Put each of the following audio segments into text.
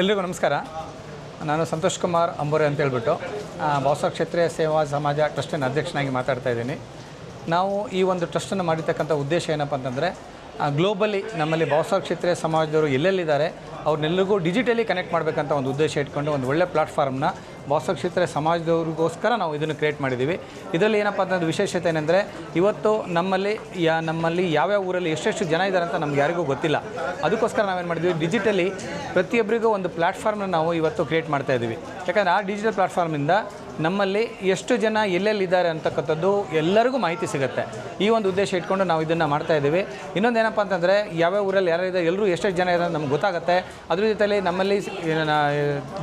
ಎಲ್ರಿಗೂ ನಮಸ್ಕಾರ. ನಾನು ಸಂತೋಷ್ ಕುಮಾರ್ ಅಂಬೋರೆ ಅಂತ ಹೇಳ್ಬಿಟ್ಟು ಬಾಸ ಕ್ಷೇತ್ರೀಯ ಸೇವಾ ಸಮಾಜ ಟ್ರಸ್ಟಿನ ಅಧ್ಯಕ್ಷನಾಗಿ ಮಾತಾಡ್ತಾ ಇದ್ದೀನಿ. ನಾವು ಈ ಒಂದು ಟ್ರಸ್ಟನ್ನು ಮಾಡಿರ್ತಕ್ಕಂಥ ಉದ್ದೇಶ ಏನಪ್ಪ ಅಂತಂದರೆ ಗ್ಲೋಬಲಿ ನಮ್ಮಲ್ಲಿ ಬಾಸ ಕ್ಷೇತ್ರೀಯ ಸಮಾಜದವರು ಎಲ್ಲೆಲ್ಲಿದ್ದಾರೆ ಅವ್ರನ್ನೆಲ್ಲರಿಗೂ ಡಿಜಿಟಲಿ ಕನೆಕ್ಟ್ ಮಾಡಬೇಕಂತ ಒಂದು ಉದ್ದೇಶ ಇಟ್ಕೊಂಡು ಒಂದು ಒಳ್ಳೆ ಪ್ಲಾಟ್ಫಾರ್ಮ್ನ ಬಾಸ ಕ್ಷೇತ್ರ ಸಮಾಜದವ್ರಿಗೋಸ್ಕರ ನಾವು ಇದನ್ನು ಕ್ರಿಯೇಟ್ ಮಾಡಿದ್ದೀವಿ. ಇದರಲ್ಲಿ ಏನಪ್ಪ ಅಂತಂದ್ರೆ ವಿಶೇಷತೆ ಏನಂದರೆ, ಇವತ್ತು ನಮ್ಮಲ್ಲಿ ಯಾ, ನಮ್ಮಲ್ಲಿ ಯಾವ್ಯಾವ ಊರಲ್ಲಿ ಎಷ್ಟೆಷ್ಟು ಜನ ಇದ್ದಾರೆ ಅಂತ ನಮ್ಗೆ ಯಾರಿಗೂ ಗೊತ್ತಿಲ್ಲ. ಅದಕ್ಕೋಸ್ಕರ ನಾವೇನು ಮಾಡಿದ್ವಿ ಡಿಜಿಟಲಿ ಪ್ರತಿಯೊಬ್ಬರಿಗೂ ಒಂದು ಪ್ಲ್ಯಾಟ್ಫಾರ್ಮ್ನ ನಾವು ಇವತ್ತು ಕ್ರಿಯೇಟ್ ಮಾಡ್ತಾ ಇದ್ದೀವಿ. ಯಾಕಂದರೆ ಆ ಡಿಜಿಟಲ್ ಪ್ಲ್ಯಾಟ್ಫಾರ್ಮಿಂದ ನಮ್ಮಲ್ಲಿ ಎಷ್ಟು ಜನ ಎಲ್ಲೆಲ್ಲಿದ್ದಾರೆ ಅಂತಕ್ಕಂಥದ್ದು ಎಲ್ಲರಿಗೂ ಮಾಹಿತಿ ಸಿಗುತ್ತೆ. ಈ ಒಂದು ಉದ್ದೇಶ ಇಟ್ಕೊಂಡು ನಾವು ಇದನ್ನು ಮಾಡ್ತಾ ಇದ್ದೀವಿ. ಇನ್ನೊಂದು ಏನಪ್ಪ ಅಂತಂದರೆ, ಯಾವ್ಯಾವ ಊರಲ್ಲಿ ಯಾರಿದೆ ಎಲ್ಲರೂ ಎಷ್ಟೆಷ್ಟು ಜನ ಇದ್ದಾರೆ ನಮ್ಗೆ ಗೊತ್ತಾಗುತ್ತೆ. ಅದ್ರ ಜೊತೆಯಲ್ಲಿ ನಮ್ಮಲ್ಲಿ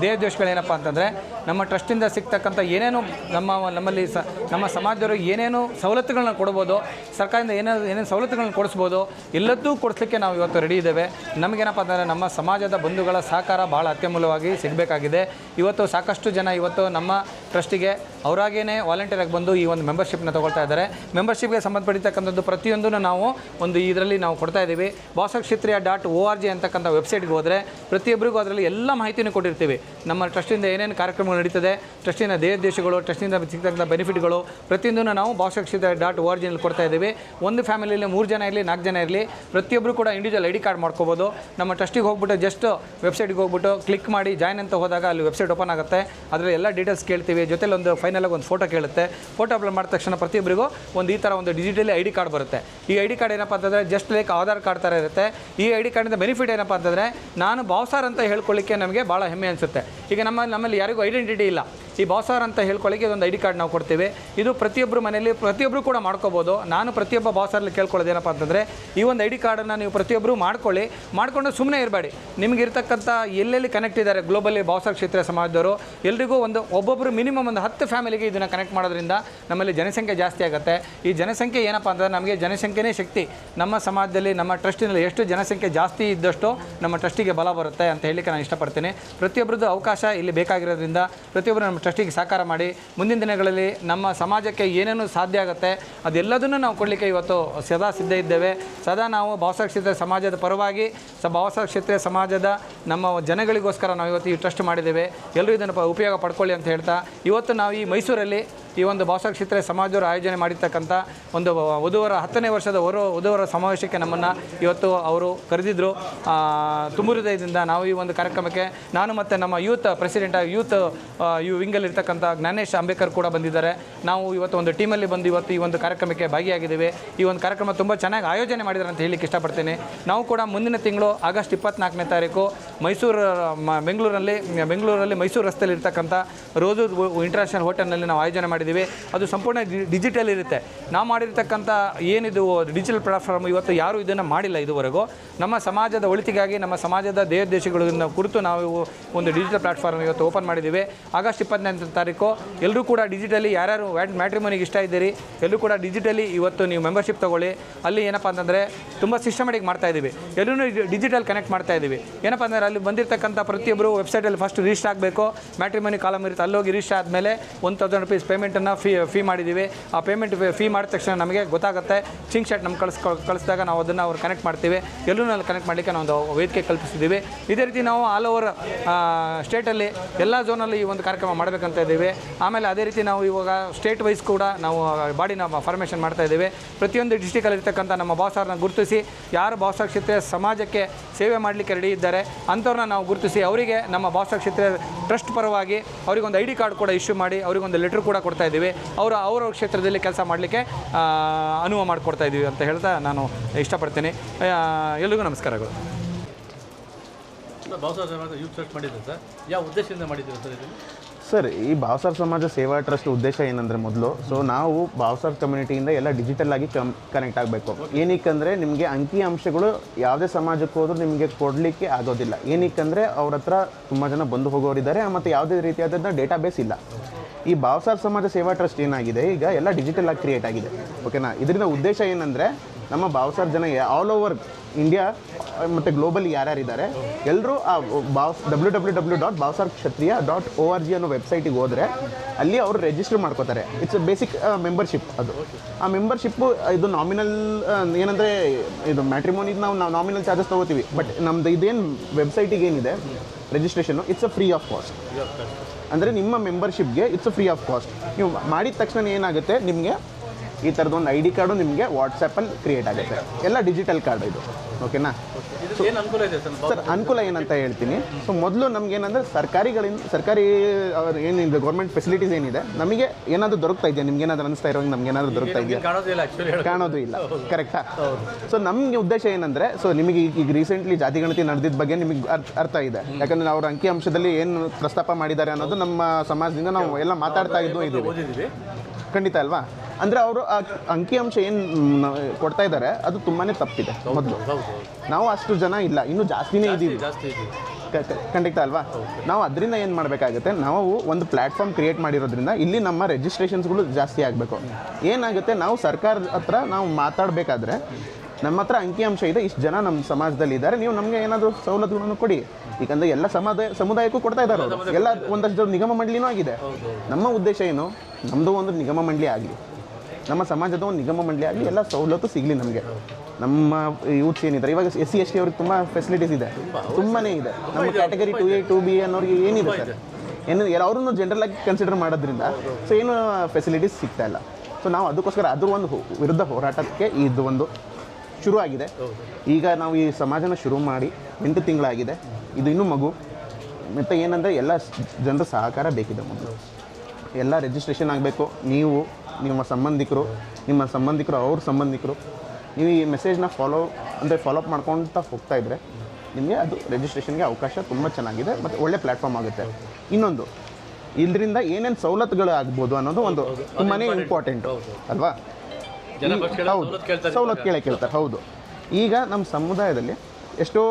ದೇಹ ದೋಷಗಳೇನಪ್ಪ ಅಂತಂದರೆ, ನಮ್ಮ ಟ್ರಸ್ಟಿಂದ ಸಿಗ್ತಕ್ಕಂಥ ಏನೇನು ನಮ್ಮ, ನಮ್ಮಲ್ಲಿ ಸ, ನಮ್ಮ ಸಮಾಜದವರು ಏನೇನು ಸವಲತ್ತುಗಳನ್ನ ಕೊಡ್ಬೋದು, ಸರ್ಕಾರದಿಂದ ಏನೇನು ಏನೇನು ಸವಲತ್ತುಗಳನ್ನ ಕೊಡಿಸ್ಬೋದು ಎಲ್ಲದೂ ಕೊಡಿಸ್ಲಿಕ್ಕೆ ನಾವು ಇವತ್ತು ರೆಡಿ ಇದ್ದೇವೆ. ನಮಗೇನಪ್ಪ ಅಂತಂದರೆ, ನಮ್ಮ ಸಮಾಜದ ಬಂಧುಗಳ ಸಹಕಾರ ಭಾಳ ಅತ್ಯಮೂಲವಾಗಿ ಸಿಗಬೇಕಾಗಿದೆ. ಇವತ್ತು ಸಾಕಷ್ಟು ಜನ ಇವತ್ತು ನಮ್ಮ ಟ್ರಸ್ಟಿಗೆ ಅವರಾಗೇನೆ ವಾಲಂಟಿಯರಾಗಿ ಬಂದು ಈ ಒಂದು ಮೆಂಬರ್ಶಿಪ್ನ ತೊಗೊಳ್ತಾ ಇದ್ದಾರೆ. ಮೆಂಬರ್ಶಿಪ್ಗೆ ಸಂಬಂಧಪಟ್ಟಿರ್ತಕ್ಕಂಥದ್ದು ಪ್ರತಿಯೊಂದನ್ನು ನಾವು ಒಂದು ಇದರಲ್ಲಿ ನಾವು ಕೊಡ್ತಾ ಇದ್ದೀವಿ. Kshetriya dot O R G ಅಂತಕ್ಕಂಥ ವೆಬ್ಸೈಟ್ಗೆ ಹೋದರೆ ಪ್ರತಿಯೊಬ್ಬರಿಗೂ ಅದರಲ್ಲಿ ಎಲ್ಲ ಮಾಹಿತಿಯನ್ನು ಕೊಟ್ಟಿರ್ತೀವಿ. ನಮ್ಮ ಟ್ರಸ್ಟಿಂದ ಏನೇನು ಕಾರ್ಯಕ್ರಮಗಳು ನಡೀತದೆ, ಟ್ರಸ್ಟಿನ ದೇಶಗಳು ಟ್ರಸ್ಟಿಂದ ಸಿಗ್ತಕ್ಕಂಥ ಬೆನಿಫಿಟ್ಗಳು ಪ್ರತಿಯೊಂದನ್ನು ನಾವು ಕ್ಷೇತ್ರ ಡಾಟ್ ಓ ಆರ್ ಜಿನಲ್ಲಿ ಕೊಡ್ತಾ ಇದ್ದೀವಿ. ಒಂದು ಫ್ಯಾಮಿಲಿಯಲ್ಲಿ ಮೂರು ಜನ ಇರಲಿ, ನಾಲ್ಕು ಜನ ಇರಲಿ ಪ್ರತಿಯೊಬ್ಬರು ಕೂಡ ಇಂಡಿವಿಜುವಲ್ ಐ ಡಿ ಕಾರ್ಡ್ ಮಾಡ್ಕೋಬೋದು. ನಮ್ಮ ಟ್ರಸ್ಟಿಗೆ ಹೋಗ್ಬಿಟ್ಟು ಜಸ್ಟ್ ವೆಬ್ಸೈಟ್ಗೆ ಹೋಗ್ಬಿಟ್ಟು ಕ್ಲಿಕ್ ಮಾಡಿ ಜಾಯ್ನ್ ಅಂತ ಹೋದಾಗ ಅಲ್ಲಿ ವೆಬ್ಸೈಟ್ ಓಪನ್ ಆಗುತ್ತೆ. ಅದರಲ್ಲಿ ಎಲ್ಲ ಡೀಟೇಲ್ಸ್ ಕೇಳ್ತೀವಿ. ಜೊತೆಲಿ ಒಂದು ಫೈನಲಾಗಿ ಒಂದು ಫೋಟೋ ಕೇಳುತ್ತೆ. ಫೋಟೋ ಅಪ್ಲೋಡ್ ಮಾಡಿದ ತಕ್ಷಣ ಪ್ರತಿಯೊಬ್ಬರಿಗೂ ಒಂದು ಈ ಥರ ಒಂದು ಡಿಜಿಟಲಿ ಐ ಡಿ ಕಾರ್ಡ್ ಬರುತ್ತೆ. ಈ ಐ ಕಾರ್ಡ್ ಏನಪ್ಪ ಅಂತಂದರೆ ಜಸ್ಟ್ ಲೈಕ್ ಆಧಾರ್ ಕಾರ್ಡ್ ಥರ ಇರುತ್ತೆ. ಈ ಐ ಡಿ ಕಾರ್ಡಿಂದ ಬೆನಿಫಿಟ್ ಏನಪ್ಪ ಅಂತಂದರೆ ನಾನು ಬಾವ್ಸಾರ್ ಅಂತ ಹೇಳ್ಕೊಳ್ಳಿಕ್ಕೆ ನಮಗೆ ಭಾಳ ಹೆಮ್ಮೆ ಅನಿಸುತ್ತೆ. ಈಗ ನಮ್ಮ ನಮ್ಮಲ್ಲಿ ಯಾರಿಗೂ ಐಡೆಂಟಿಟಿ ಇಲ್ಲ. ಈ ಬಾಸಾರ್ ಅಂತ ಹೇಳ್ಕೊಳ್ಳಿಕ್ಕೆ ಇದೊಂದು ಐ ಡಿ ಕಾರ್ಡ್ ನಾವು ಕೊಡ್ತೀವಿ. ಇದು ಪ್ರತಿಯೊಬ್ಬರು ಮನೆಯಲ್ಲಿ ಪ್ರತಿಯೊಬ್ಬರು ಕೂಡ ಮಾಡ್ಕೋಬೋದು. ನಾನು ಪ್ರತಿಯೊಬ್ಬ ಬಾಸರಲ್ಲಿ ಕೇಳ್ಕೊಳ್ಳೋದು ಏನಪ್ಪ ಅಂತಂದರೆ, ಈ ಒಂದು ಐ ಡಿ ಕಾರ್ಡನ್ನು ನೀವು ಪ್ರತಿಯೊಬ್ಬರು ಮಾಡ್ಕೊಳ್ಳಿ. ಮಾಡಿಕೊಂಡು ಸುಮ್ಮನೆ ಇರಬೇಡಿ. ನಿಮಗೆ ಇರ್ತಕ್ಕಂಥ ಎಲ್ಲೆಲ್ಲಿ ಕನೆಕ್ಟ್ ಇದ್ದಾರೆ ಗ್ಲೋಬಲಿ ಬಾಸರ್ ಕ್ಷೇತ್ರ ಸಮಾಜದವರು, ಎಲ್ರಿಗೂ ಒಂದು ಒಬ್ಬೊಬ್ಬರು ಮಿನಿಮಮ್ ಒಂದು ಹತ್ತು ಫ್ಯಾಮಿಲಿಗೆ ಇದನ್ನು ಕನೆಕ್ಟ್ ಮಾಡೋದ್ರಿಂದ ನಮ್ಮಲ್ಲಿ ಜನಸಂಖ್ಯೆ ಜಾಸ್ತಿ ಆಗುತ್ತೆ. ಈ ಜನಸಂಖ್ಯೆ ಏನಪ್ಪ ಅಂತಂದರೆ ನಮಗೆ ಜನಸಂಖ್ಯೆನೇ ಶಕ್ತಿ. ನಮ್ಮ ಸಮಾಜದಲ್ಲಿ, ನಮ್ಮ ಟ್ರಸ್ಟಿನಲ್ಲಿ ಎಷ್ಟು ಜನಸಂಖ್ಯೆ ಜಾಸ್ತಿ ಇದ್ದಷ್ಟು ನಮ್ಮ ಟ್ರಸ್ಟಿಗೆ ಬಲ ಬರುತ್ತೆ ಅಂತ ಹೇಳಲಿಕ್ಕೆ ನಾನು ಇಷ್ಟಪಡ್ತೀನಿ. ಪ್ರತಿಯೊಬ್ಬರದ್ದು ಅವಕಾಶ ಇಲ್ಲಿ ಬೇಕಾಗಿರೋದ್ರಿಂದ ಪ್ರತಿಯೊಬ್ಬರು ನಮ್ಮ ಟ್ರಸ್ಟಿಗೆ ಸಹಕಾರ ಮಾಡಿ ಮುಂದಿನ ದಿನಗಳಲ್ಲಿ ನಮ್ಮ ಸಮಾಜಕ್ಕೆ ಏನೇನು ಸಾಧ್ಯ ಆಗುತ್ತೆ ಅದೆಲ್ಲದನ್ನು ನಾವು ಕೊಡಲಿಕ್ಕೆ ಇವತ್ತು ಸದಾ ಸಿದ್ಧ ಇದ್ದೇವೆ. ಸದಾ ನಾವು ಭಾವಸಾ ಕ್ಷೇತ್ರ ಸಮಾಜದ ಪರವಾಗಿ ಸ ಕ್ಷೇತ್ರ ಸಮಾಜದ ನಮ್ಮ ಜನಗಳಿಗೋಸ್ಕರ ನಾವು ಇವತ್ತು ಈ ಟ್ರಸ್ಟ್ ಮಾಡಿದ್ದೇವೆ. ಎಲ್ಲರೂ ಇದನ್ನು ಉಪಯೋಗ ಪಡ್ಕೊಳ್ಳಿ ಅಂತ ಹೇಳ್ತಾ, ಇವತ್ತು ನಾವು ಈ ಮೈಸೂರಲ್ಲಿ ಈ ಒಂದು ಭಾಷಾ ಕ್ಷೇತ್ರ ಸಮಾಜವರು ಆಯೋಜನೆ ಮಾಡಿರ್ತಕ್ಕಂಥ ಒಂದು ವಧುವರ ಹತ್ತನೇ ವರ್ಷದ ವರ ವಧುವರ ಸಮಾವೇಶಕ್ಕೆ ನಮ್ಮನ್ನು ಇವತ್ತು ಅವರು ಕರೆದಿದ್ದರು ಹೃದಯದಿಂದ ನಾವು ಈ ಒಂದು ಕಾರ್ಯಕ್ರಮಕ್ಕೆ ನಾನು ಮತ್ತು ನಮ್ಮ ಯೂತ್ ಪ್ರೆಸಿಡೆಂಟ್, ಯೂತ್ ಯು ವಿಂಗಲ್ಲಿ ಇರ್ತಕ್ಕಂಥ ಜ್ಞಾನೇಶ್ ಅಂಬೇಕರ್ ಕೂಡ ಬಂದಿದ್ದಾರೆ. ನಾವು ಇವತ್ತು ಒಂದು ಟೀಮಲ್ಲಿ ಬಂದು ಇವತ್ತು ಈ ಒಂದು ಕಾರ್ಯಕ್ರಮಕ್ಕೆ ಭಾಗಿಯಾಗಿದ್ದೇವೆ. ಈ ಒಂದು ಕಾರ್ಯಕ್ರಮ ತುಂಬ ಚೆನ್ನಾಗಿ ಆಯೋಜನೆ ಮಾಡಿದ್ದಾರೆ ಅಂತ ಹೇಳಲಿಕ್ಕೆ ಇಷ್ಟಪಡ್ತೇನೆ. ನಾವು ಕೂಡ ಮುಂದಿನ ತಿಂಗಳು ಆಗಸ್ಟ್ ಇಪ್ಪತ್ನಾಲ್ಕನೇ ತಾರೀಕು ಮೈಸೂರು ಬೆಂಗಳೂರಲ್ಲಿ ಬೆಂಗಳೂರಲ್ಲಿ ಮೈಸೂರು ರಸ್ತೆಯಲ್ಲಿ ಇರ್ತಕ್ಕಂಥ ರೋಜು ಇಂಟರ್ನ್ಯಾಷನಲ್ ಹೋಟೆಲ್ನಲ್ಲಿ ನಾವು ಆಯೋಜನೆ ಮಾಡಿದ್ದೀವಿ. ಅದು ಸಂಪೂರ್ಣ ಡಿಜಿಟಲ್ ಇರುತ್ತೆ. ನಾವು ಮಾಡಿರ್ತಕ್ಕಂಥ ಏನಿದು ಡಿಜಿಟಲ್ ಪ್ಲಾಟ್ಫಾರ್ಮ್ ಇವತ್ತು ಯಾರೂ ಇದನ್ನು ಮಾಡಿಲ್ಲ ಇದುವರೆಗೂ. ನಮ್ಮ ಸಮಾಜದ ಒಳಿತಿಗಾಗಿ, ನಮ್ಮ ಸಮಾಜದ ದೇಶಗಳನ್ನು ಕುರಿತು ನಾವು ಒಂದು ಡಿಜಿಟಲ್ ಪ್ಲಾಟ್ಫಾರ್ಮ್ ಇವತ್ತು ಓಪನ್ ಮಾಡಿದ್ದೀವಿ. ಆಗಸ್ಟ್ ಇಪ್ಪತ್ನಾಲ್ಕನೇ ತಾರೀಕು ಎಲ್ಲರೂ ಕೂಡ ಡಿಜಿಟಲಿ ಯಾರ್ಯಾರು ಮ್ಯಾಟ್ರಿಮೋನಿಗೆ ಇಷ್ಟ ಇದ್ದೀರಿ ಎಲ್ಲರೂ ಕೂಡ ಡಿಜಿಟಲಿ ಇವತ್ತು ನೀವು ಮೆಂಬರ್ಶಿಪ್ ತಗೊಳ್ಳಿ. ಅಲ್ಲಿ ಏನಪ್ಪ ಅಂತಂದರೆ, ತುಂಬ ಸಿಸ್ಟಮೆಟಿಕ್ ಮಾಡ್ತಾ ಇದ್ದೀವಿ. ಎಲ್ಲರೂ ಡಿಜಿಟಲ್ ಕನೆಕ್ಟ್ ಮಾಡ್ತಾ ಇದ್ದೀವಿ. ಏನಪ್ಪ ಅಂದರೆ ಅಲ್ಲಿ ಬಂದಿರತಕ್ಕಂಥ ಪ್ರತಿಯೊಬ್ಬರು ವೆಬ್ಸೈಟಲ್ಲಿ ಫಸ್ಟ್ ರಿಜಿಸ್ಟರ್ ಆಗಬೇಕು. ಮ್ಯಾಟ್ರಿಮೋನಿ ಕಾಲಮ್ ಇರುತ್ತೆ. ಅಲ್ಲೋಗಿ ರಿಜಿಸ್ಟರ್ ಆದಮೇಲೆ ಒನ್ ತೌಸಂಡ್ ರುಪೀಸ್ ಪೇಮೆಂಟನ್ನು ಫೀ ಫೀ ಮಾಡಿದ್ದೀವಿ ಆ ಪೇಮೆಂಟ್ ಫೀ ಮಾಡಿದ ತಕ್ಷಣ ನಮಗೆ ಗೊತ್ತಾಗುತ್ತೆ. ಚಿಂಗ್ ಶಾಟ್ ನಮ್ಗೆ ಕಳಿಸ್, ಕಳಿಸಿದಾಗ ನಾವು ಅದನ್ನು ಅವ್ರು ಕನೆಕ್ಟ್ ಮಾಡ್ತೀವಿ. ಎಲ್ಲೂ ಅಲ್ಲಿ ಕನೆಕ್ಟ್ ಮಾಡಲಿಕ್ಕೆ ನಾವು ಒಂದು ವೇದಿಕೆ ಕಲ್ಪಿಸಿದ್ದೀವಿ ಇದೇ ರೀತಿ ನಾವು ಆಲ್ ಓವರ್ ಸ್ಟೇಟಲ್ಲಿ ಎಲ್ಲ ಝೋನಲ್ಲಿ ಈ ಒಂದು ಕಾರ್ಯಕ್ರಮ ಮಾಡಬೇಕಂತ ಇದ್ದೀವಿ. ಆಮೇಲೆ ಅದೇ ರೀತಿ ನಾವು ಇವಾಗ ಸ್ಟೇಟ್ ವೈಸ್ ಕೂಡ ನಾವು ಬಾಡಿನ ಫಾರ್ಮೇಷನ್ ಮಾಡ್ತಾ ಇದ್ದೀವಿ. ಪ್ರತಿಯೊಂದು ಡಿಸ್ಟಿಕಲ್ಲಿರ್ತಕ್ಕಂಥ ನಮ್ಮ ಬಾಸಾರ್ನ ಗುರುತಿಸಿ, ಯಾರು ಬಾಸ್ ಕ್ಷೇತ್ರ ಸಮಾಜಕ್ಕೆ ಸೇವೆ ಮಾಡಲಿಕ್ಕೆ ರೆಡಿ ಇದ್ದಾರೆ ಅಂಥವ್ರನ್ನ ನಾವು ಗುರುತಿಸಿ, ಅವರಿಗೆ ನಮ್ಮ ಬಾಸ್ ಕ್ಷೇತ್ರ ಟ್ರಸ್ಟ್ ಪರವಾಗಿ ಅವರಿಗೊಂದು ಐ ಡಿ ಕಾರ್ಡ್ ಕೂಡ ಇಶ್ಯೂ ಮಾಡಿ, ಅವರಿಗೊಂದು ಲೆಟ್ರ್ ಕೂಡ ಕೊಡ್ತಾ ಇದ್ದೀವಿ. ಅವರು ಅವರ ಕ್ಷೇತ್ರದಲ್ಲಿ ಕೆಲಸ ಮಾಡಲಿಕ್ಕೆ ಅನುವು ಮಾಡಿಕೊಡ್ತಾ ಇದ್ದೀವಿ ಅಂತ ಹೇಳ್ತಾ ನಾನು ಇಷ್ಟಪಡ್ತೀನಿ. ಎಲ್ರಿಗೂ ನಮಸ್ಕಾರಗಳು. ಯೂತ್ ಟ್ರಸ್ಟ್ ಮಾಡಿದ್ದೆ ಸರ್? ಯಾವ ಉದ್ದೇಶದಿಂದ ಮಾಡಿದ್ದೀರಾ ಸರ್ ಇದನ್ನು? ಸರ್, ಈ ಬಾವಸಾರ್ ಸಮಾಜ ಸೇವಾ ಟ್ರಸ್ಟ್ ಉದ್ದೇಶ ಏನಂದರೆ ಮೊದಲು ಸೊ ನಾವು ಬಾವಸಾರ್ ಕಮ್ಯುನಿಟಿಯಿಂದ ಎಲ್ಲ ಡಿಜಿಟಲ್ ಆಗಿ ಕನೆಕ್ಟ್ ಆಗಬೇಕು. ಏನಕ್ಕೆ ನಿಮಗೆ ಅಂಕಿ ಅಂಶಗಳು ಯಾವುದೇ ಸಮಾಜಕ್ಕೆ ಹೋದ್ರೂ ನಿಮಗೆ ಕೊಡಲಿಕ್ಕೆ ಆಗೋದಿಲ್ಲ. ಏನಕ್ಕಂದರೆ ಅವ್ರ ಹತ್ರ ತುಂಬ ಜನ ಬಂದು ಹೋಗೋರಿದ್ದಾರೆ, ಮತ್ತು ಯಾವುದೇ ರೀತಿಯಾದ ಡೇಟಾ ಬೇಸ್ ಇಲ್ಲ. ಈ ಬಾವಸಾರ್ ಸಮಾಜ ಸೇವಾ ಟ್ರಸ್ಟ್ ಏನಾಗಿದೆ, ಈಗ ಎಲ್ಲ ಡಿಜಿಟಲ್ ಆಗಿ ಕ್ರಿಯೇಟ್ ಆಗಿದೆ. ಓಕೆನಾ ಇದರಿಂದ ಉದ್ದೇಶ ಏನಂದರೆ, ನಮ್ಮ ಬಾವಸಾರ್ ಜನ ಆಲ್ ಓವರ್ ಇಂಡಿಯಾ ಮತ್ತು ಗ್ಲೋಬಲ್ ಯಾರ್ಯಾರಿದ್ದಾರೆ ಎಲ್ಲರೂ ಆ ಬಾವ್ W W W dot Bhavsar Kshatriya dot O R G ಅನ್ನೋ ವೆಬ್ಸೈಟಿಗೆ ಹೋದರೆ ಅಲ್ಲಿ ಅವರು ರಿಜಿಸ್ಟರ್ ಮಾಡ್ಕೋತಾರೆ. ಇಟ್ಸ್ ಬೇಸಿಕ್ ಮೆಂಬರ್ಶಿಪ್ ಅದು. ಆ ಮೆಂಬರ್ಶಿಪ್ಪು ಇದು ನಾಮಿನಲ್ ಏನಂದರೆ ಇದು ಮ್ಯಾಟ್ರಿಮೋನಿದು ನಾವು ನಾವು ನಾಮಿನಲ್ ಚಾರ್ಜಸ್ ತೊಗೋತೀವಿ. ಬಟ್ ನಮ್ದು ಇದೇನು ವೆಬ್ಸೈಟಿಗೆ ಏನಿದೆ registration it's a free of cost ಅಂದರೆ ನಿಮ್ಮ ಮೆಂಬರ್ಶಿಪ್ಗೆ ಇಟ್ಸ್ ಫ್ರೀ ಆಫ್ ಕಾಸ್ಟ್ ನೀವು ಮಾಡಿದ ತಕ್ಷಣ ಏನಾಗುತ್ತೆ, ನಿಮಗೆ ಈ ಥರದೊಂದು ಐ ಡಿ ಕಾರ್ಡು ನಿಮಗೆ ವಾಟ್ಸಪ್ಪಲ್ಲಿ ಕ್ರಿಯೇಟ್ ಆಗುತ್ತೆ. ಎಲ್ಲ ಡಿಜಿಟಲ್ ಕಾರ್ಡ್ ಇದು. ಓಕೆನಾ ಸರ್? ಅನುಕೂಲ ಏನಂತ ಹೇಳ್ತೀನಿ. ಸೊ ಮೊದಲು ನಮ್ಗೆ ಏನಂದ್ರೆ ಸರ್ಕಾರಿಗಳಿಂದ ಸರ್ಕಾರಿ ಅವ್ರ ಏನಿದೆ ಗೌರ್ಮೆಂಟ್ ಫೆಸಿಲಿಟೀಸ್ ಏನಿದೆ ನಮಗೆ ಏನಾದರೂ ದೊರಕ್ತಾ ಇದೆಯಾ? ನಿಮ್ಗೆ ಏನಾದರೂ ಅನಿಸ್ತಾ ಇರೋ ನಮ್ಗೆ ಏನಾದ್ರು ದೊರಕ್ತಾ ಇದೆಯಾ? ಕಾಣೋದು ಇಲ್ಲ ಕರೆಕ್ಟಾ ಸೊ ನಮ್ಗೆ ಉದ್ದೇಶ ಏನಂದ್ರೆ ಸೊ ನಿಮಗೆ ಈಗ- ರೀಸೆಂಟ್ಲಿ ಜಾತಿ ಗಣತಿ ನಡೆದಿದ್ದ ಬಗ್ಗೆ ನಿಮಗೆ ಅರ್ಥ- ಅರ್ಥ ಇದೆ. ಯಾಕಂದ್ರೆ ಅವ್ರ ಅಂಕಿ ಅಂಶದಲ್ಲಿ ಏನು ಪ್ರಸ್ತಾಪ ಮಾಡಿದ್ದಾರೆ ಅನ್ನೋದು ನಮ್ಮ ಸಮಾಜದಿಂದ ನಾವು ಎಲ್ಲ ಮಾತಾಡ್ತಾ ಇದ್ದು ಇದ್ದೀವಿ. ಖಂಡಿತ ಅಲ್ವಾ? ಅಂದ್ರೆ ಅವರು ಆ ಅಂಕಿಅಂಶ ಏನು ಕೊಡ್ತಾ ಇದ್ದಾರೆ ಅದು ತುಂಬಾನೇ ತಪ್ಪಿದೆ ಮೊದಲು. ನಾವು ಅಷ್ಟು ಜನ ಇಲ್ಲ ಇನ್ನೂ ಜಾಸ್ತಿನೇ ಇದ್ದೀವಿ. ಖಂಡಿತ ಅಲ್ವಾ? ನಾವು ಅದರಿಂದ ಏನು ಮಾಡಬೇಕಾಗುತ್ತೆ ನಾವು ಒಂದು ಪ್ಲ್ಯಾಟ್ಫಾರ್ಮ್ ಕ್ರಿಯೇಟ್ ಮಾಡಿರೋದ್ರಿಂದ ಇಲ್ಲಿ ನಮ್ಮ ರಿಜಿಸ್ಟ್ರೇಷನ್ಸ್ಗಳು ಜಾಸ್ತಿ ಆಗಬೇಕು. ಏನಾಗುತ್ತೆ ನಾವು ಸರ್ಕಾರದ ಹತ್ರ ನಾವು ಮಾತಾಡಬೇಕಾದ್ರೆ ನಮ್ಮ ಹತ್ರ ಅಂಕಿಅಂಶ ಇದೆ ಇಷ್ಟು ಜನ ನಮ್ಮ ಸಮಾಜದಲ್ಲಿ ಇದ್ದಾರೆ ನೀವು ನಮಗೆ ಏನಾದರೂ ಸವಲತ್ತುಗಳನ್ನು ಕೊಡಿ. ಯಾಕಂದರೆ ಎಲ್ಲ ಸಮಾಜ ಸಮುದಾಯಕ್ಕೂ ಕೊಡ್ತಾ ಇದ್ದಾರೆ ಎಲ್ಲ ಒಂದಷ್ಟು ನಿಗಮ ಮಂಡಳಿನೂ ಆಗಿದೆ. ನಮ್ಮ ಉದ್ದೇಶ ಏನು ನಮ್ಮದು ಒಂದು ನಿಗಮ ಮಂಡಳಿ ಆಗಲಿ ನಮ್ಮ ಸಮಾಜದ ಒಂದು ನಿಗಮ ಮಂಡಳಿ ಆಗಲಿ ಎಲ್ಲ ಸವಲತ್ತು ಸಿಗಲಿ ನಮಗೆ. ನಮ್ಮ ಯೂತ್ಸ್ ಏನಿದ್ದಾರೆ, ಇವಾಗ ಎಸ್ ಸಿ, ಎಸ್ ಟಿ ಅವ್ರಿಗೆ ತುಂಬ ಫೆಸಿಲಿಟೀಸ್ ಇದೆ. ತುಂಬಾ ಇದೆ. ನಮ್ಮ category two A two B ಅನ್ನೋರಿಗೆ ಏನಿದೆ ಸರ್? ಏನು ಅವ್ರನ್ನು ಜನರಲ್ ಆಗಿ ಕನ್ಸಿಡರ್ ಮಾಡೋದ್ರಿಂದ ಸೊ ಏನು ಫೆಸಿಲಿಟೀಸ್ ಸಿಗ್ತಾ ಇಲ್ಲ. ಸೊ ನಾವು ಅದಕ್ಕೋಸ್ಕರ ಅದ್ರ ಒಂದು ವಿರುದ್ಧ ಹೋರಾಟಕ್ಕೆ ಇದು ಒಂದು ಶುರು ಆಗಿದೆ ಈಗ ನಾವು ಈ ಸಮಾಜನ ಶುರು ಮಾಡಿ ಎಂಟು ತಿಂಗಳಾಗಿದೆ. ಇದು ಇನ್ನೂ ಮಗು. ಮತ್ತು ಏನಂದರೆ ಎಲ್ಲ ಜನರ ಸಹಕಾರ ಬೇಕಿದೆ ಮೊದಲು ಎಲ್ಲ ರಿಜಿಸ್ಟ್ರೇಷನ್ ಆಗಬೇಕು. ನೀವು ನಿಮ್ಮ ಸಂಬಂಧಿಕರು ನಿಮ್ಮ ಸಂಬಂಧಿಕರು ಅವ್ರ ಸಂಬಂಧಿಕರು ನೀವು ಈ ಮೆಸೇಜ್ನ ಫಾಲೋ ಅಂದರೆ ಫಾಲೋಅಪ್ ಮಾಡ್ಕೊಳ್ತಾ ಹೋಗ್ತಾ ಇದ್ದರೆ ನಿಮಗೆ ಅದು ರಿಜಿಸ್ಟ್ರೇಷನ್ಗೆ ಅವಕಾಶ ತುಂಬ ಚೆನ್ನಾಗಿದೆ ಮತ್ತು ಒಳ್ಳೆ ಪ್ಲ್ಯಾಟ್ಫಾರ್ಮ್ ಆಗುತ್ತೆ. ಇನ್ನೊಂದು ಇದರಿಂದ ಏನೇನು ಸವಲತ್ತುಗಳು ಆಗ್ಬೋದು ಅನ್ನೋದು ಒಂದು ತುಂಬಾ ಇಂಪಾರ್ಟೆಂಟ್ ಅಲ್ವಾ? ಹೌದು ಸವಲತ್ತು ಕೇಳಕ್ಕೆ ಕೇಳ್ತಾರೆ ಹೌದು. ಈಗ ನಮ್ಮ ಸಮುದಾಯದಲ್ಲಿ ಎಷ್ಟೋ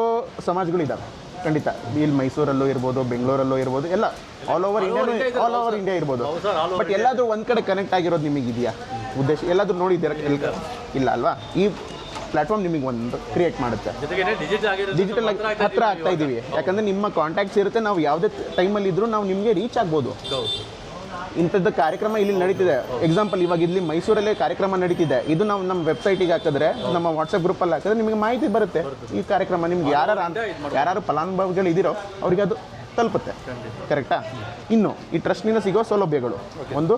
ಸಮಾಜಗಳಿದ್ದಾವೆ ಖಂಡಿತ. ಇಲ್ಲಿ ಮೈಸೂರಲ್ಲೂ ಇರ್ಬೋದು ಬೆಂಗಳೂರಲ್ಲೂ ಇರ್ಬೋದು ಎಲ್ಲ all over India all over India ಇರ್ಬೋದು. ಬಟ್ ಎಲ್ಲಾದರೂ ಒಂದು ಕಡೆ ಕನೆಕ್ಟ್ ಆಗಿರೋದು ನಿಮಗೆ ಇದೆಯಾ ಉದ್ದೇಶ ಎಲ್ಲಾದರೂ ನೋಡಿದ್ದೀರಾ? ಇಲ್ಲ ಅಲ್ವಾ? ಈ ಪ್ಲಾಟ್ಫಾರ್ಮ್ ನಿಮಗೆ ಒಂದು ಕ್ರಿಯೇಟ್ ಮಾಡುತ್ತೆ. ಡಿಜಿಟಲ್ ಹತ್ರ ಆಗ್ತಾ ಇದ್ದೀವಿ ಯಾಕಂದ್ರೆ ನಿಮ್ಮ ಕಾಂಟ್ಯಾಕ್ಟ್ಸ್ ಇರುತ್ತೆ ನಾವು ಯಾವುದೇ ಟೈಮಲ್ಲಿ ಇದ್ರೂ ನಾವು ನಿಮಗೆ ರೀಚ್ ಆಗ್ಬೋದು. ಇಂಥದ್ದು ಕಾರ್ಯಕ್ರಮ ಇಲ್ಲಿ ನಡೀತಿದೆ. ಎಕ್ಸಾಂಪಲ್ ಇವಾಗ ಇಲ್ಲಿ ಮೈಸೂರಲ್ಲೇ ಕಾರ್ಯಕ್ರಮ ನಡೀತಿದೆ. ಇದು ನಾವು ನಮ್ಮ ವೆಬ್ಸೈಟಿಗೆ ಹಾಕಿದ್ರೆ, ನಮ್ಮ ವಾಟ್ಸಪ್ ಗ್ರೂಪಲ್ಲಿ ಹಾಕಿದ್ರೆ ನಿಮಗೆ ಮಾಹಿತಿ ಬರುತ್ತೆ. ಈ ಕಾರ್ಯಕ್ರಮ ನಿಮ್ಗೆ ಯಾರು ಯಾರು ಫಲಾನುಭವಿಗಳು ಇದ್ದೀರೋ ಅವ್ರಿಗೆ ಅದು ತಲುಪುತ್ತೆ. ಕರೆಕ್ಟಾ ಇನ್ನು, ಈ ಟ್ರಸ್ಟ್ನಿಂದ ಸಿಗೋ ಸೌಲಭ್ಯಗಳು. ಒಂದು,